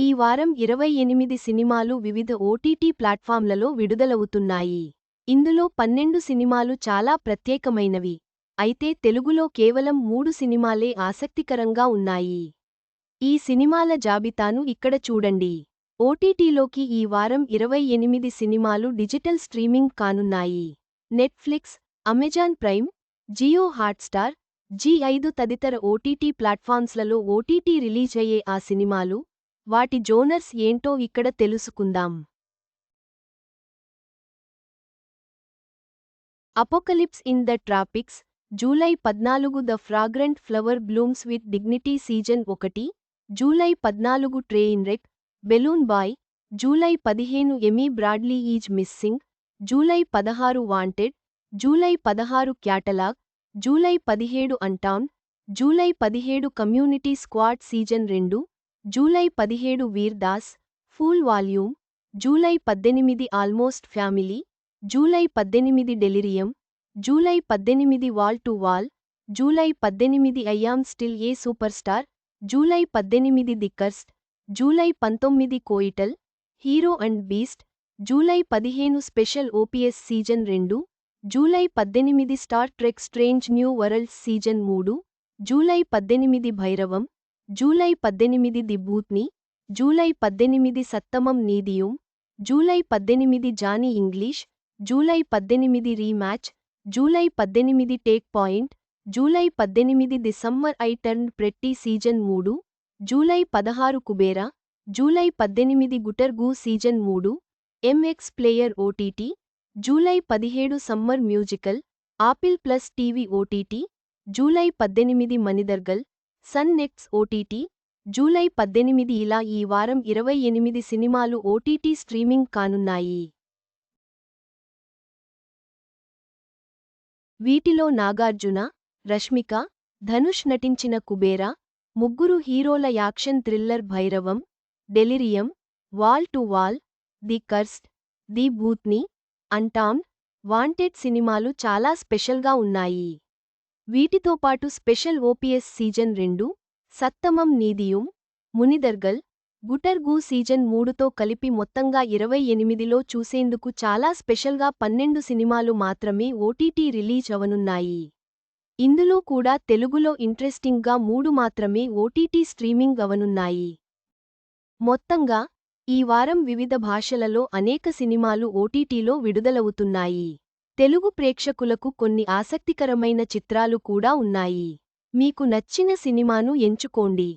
ఈ వారం ఇరవై ఎనిమిది సినిమాలు వివిధ ఓటీటీ ప్లాట్ఫామ్లలో విడుదలవుతున్నాయి. ఇందులో పన్నెండు సినిమాలు చాలా ప్రత్యేకమైనవి. అయితే తెలుగులో కేవలం మూడు సినిమాలే ఆసక్తికరంగా ఉన్నాయి. ఈ సినిమాల జాబితాను ఇక్కడ చూడండి. ఓటీటీలోకి ఈ వారం ఇరవై ఎనిమిది సినిమాలు డిజిటల్ స్ట్రీమింగ్ కానున్నాయి. Netflix Amazon Prime Jio Hotstar Zee ఐదు తదితర ఓటీటీ ప్లాట్ఫామ్స్లలో ఓటీటీ రిలీజ్ అయ్యే ఆ సినిమాలు వాటి జోనర్స్ ఏంటో ఇక్కడ తెలుసుకుందాం. Apocalypse in the tropics July పద్నాలుగు the fragrant flower blooms with dignity season ఒకటి జూలై పద్నాలుగు ట్రెయిన్ రెక్ బెలూన్ బాయ్ జూలై పదిహేను Amy Bradley is missing July పదహారు వాంటెడ్ జూలై పదహారు క్యాటలాగ్ జూలై పదిహేడు అంటాన్ జూలై పదిహేడు కమ్యూనిటీ స్క్వాడ్ సీజన్ రెండు జూలై పదిహేడు వీర్దాస్ ఫూల్ వాల్యూమ్ జూలై పద్దెనిమిది ఆల్మోస్ట్ ఫ్యామిలీ జూలై పద్దెనిమిది డెలిరియం జూలై పద్దెనిమిది వాల్ టు వాల్ జూలై పద్దెనిమిది I'm still a super star July పద్దెనిమిది దిక్కర్స్ట్ జూలై పంతొమ్మిది కోయిటల్ హీరో అండ్ బీస్ట్ జూలై పదిహేను స్పెషల్ ఓపీఎస్ సీజన్ రెండు జూలై పద్దెనిమిది star trek strange new world season మూడు జూలై పద్దెనిమిది భైరవం జూలై పద్దెనిమిది ది బూత్ని జూలై పద్దెనిమిది సత్తమం నీదియుం జూలై పద్దెనిమిది జానీ ఇంగ్లీష్ జూలై పద్దెనిమిది రీమ్యాచ్ జూలై పద్దెనిమిది టేక్ పాయింట్ జూలై పద్దెనిమిది the summer I turn pretty season మూడు జూలై పదహారు కుబేరా జూలై పద్దెనిమిది గుటర్గూ సీజన్ మూడు ఎంఎక్స్ ప్లేయర్ ఓటీటీ జూలై పదిహేడు summer musical Apple plus TV OTT July పద్దెనిమిది Manidhargal Sun NXT OTT July పద్దెనిమిది ఇలా ఈ వారం ఇరవై ఎనిమిది సినిమాలు ఓటీటీ స్ట్రీమింగ్ కానున్నాయి. వీటిలో నాగార్జున రష్మిక ధనుష్ నటించిన కుబేరా ముగ్గురు హీరోల action thriller Bhairavam delirium wall to wall the cursed the Bhootni అంటామ్ wanted సినిమాలు చాలా స్పెషల్గా ఉన్నాయి. వీటితో పాటు స్పెషల్ ఓపీఎస్ సీజన్ రెండు సత్తమం నీదియుం మునిదర్గల్ గుటర్గూ సీజన్ మూడుతో కలిపి మొత్తంగా ఇరవై ఎనిమిదిలో చూసేందుకు చాలా స్పెషల్గా పన్నెండు సినిమాలు మాత్రమే ఓటీటీ రిలీజ్ అవనున్నాయి. ఇందులో కూడా తెలుగులో ఇంట్రెస్టింగ్గా మూడు మాత్రమే ఓటీటీ స్ట్రీమింగ్ అవనున్నాయి. మొత్తంగా ఈ వారం వివిధ భాషలలో అనేక సినిమాలు ఓటీటీలో విడుదలవుతున్నాయి. తెలుగు ప్రేక్షకులకు కొన్ని ఆసక్తికరమైన చిత్రాలు కూడా ఉన్నాయి. మీకు నచ్చిన సినిమాను ఎంచుకోండి.